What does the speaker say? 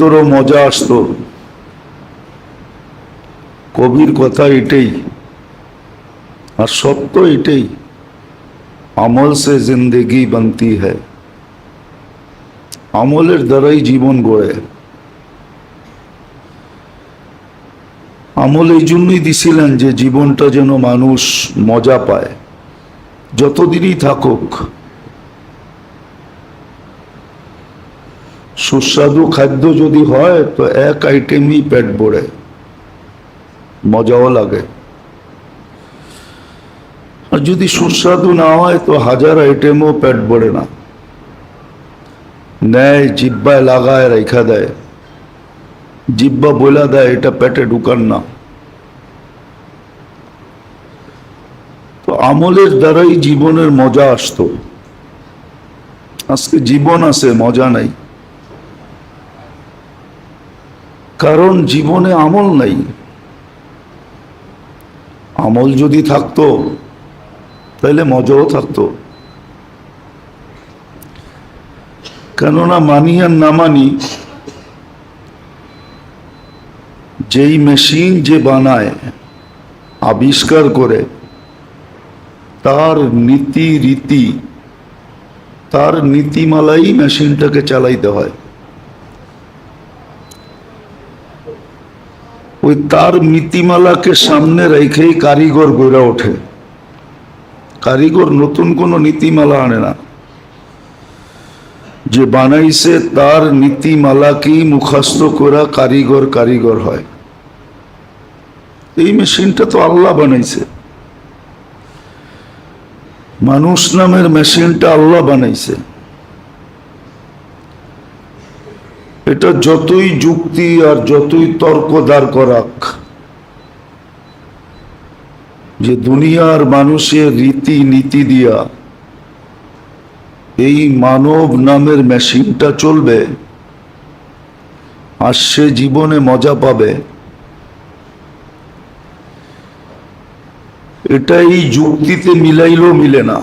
ভিতরও মজা আসতো। কবির কথা এটাই, আর সত্য এটাই, আমল সে জিন্দেগি বানতি হ্যায়। আমলের দ্বারাই জীবন গড়ে। আমল এই জন্যই দিছিলেন যে জীবনটা যেন মানুষ মজা পায়। যতদিনই থাকুক সুস্বাদু খাদ্য যদি হয়, তো এক আইটেমই পেট ভরে। মজাও লাগে। আর যদি সুস্বাদু না হয়, তো হাজার আইটেমও পেট ভরে না। নেয় জিব্বায় লাগায় রেখা দেয়। জিব্বা বইলা দেয়, এটা পেটে ঢুকান না। তো আমলের দ্বারাই জীবনের মজা আসতো। আজকে জীবন আছে, মজা নাই। কারণ জীবনে আমল নাই। আমল যদি থাকতো তাহলে মজাও থাকতো। কেননা মানি আর না মানি, যেই মেশিন যে বানায়, আবিষ্কার করে, তার নীতি রীতি, তার নীতিমালাই মেশিনটাকে চালাইতে হয়। ওই তার নীতিমালাকে সামনে রেখেই কারিগর গড়ে ওঠে। কারিগর নতুন কোনো নীতিমালা আনে না। যে বানাইছে তার নীতিমালাকেই মুখস্থ করা কারিগর কারিগর হয়। এই মেশিনটা তো আল্লাহ বানাইছে। মানুষ নামের মেশিনটা আল্লাহ বানাইছে। এটা যতই যুক্তি আর যতই তর্ক দাঁড় করাক, যে দুনিয়ার মানুষের রীতি নীতি দিয়া এই মানব নামের মেশিনটা চলবে আর সে জীবনে মজা পাবে। এটা এই যুক্তিতে মিলাইলেও মিলে না।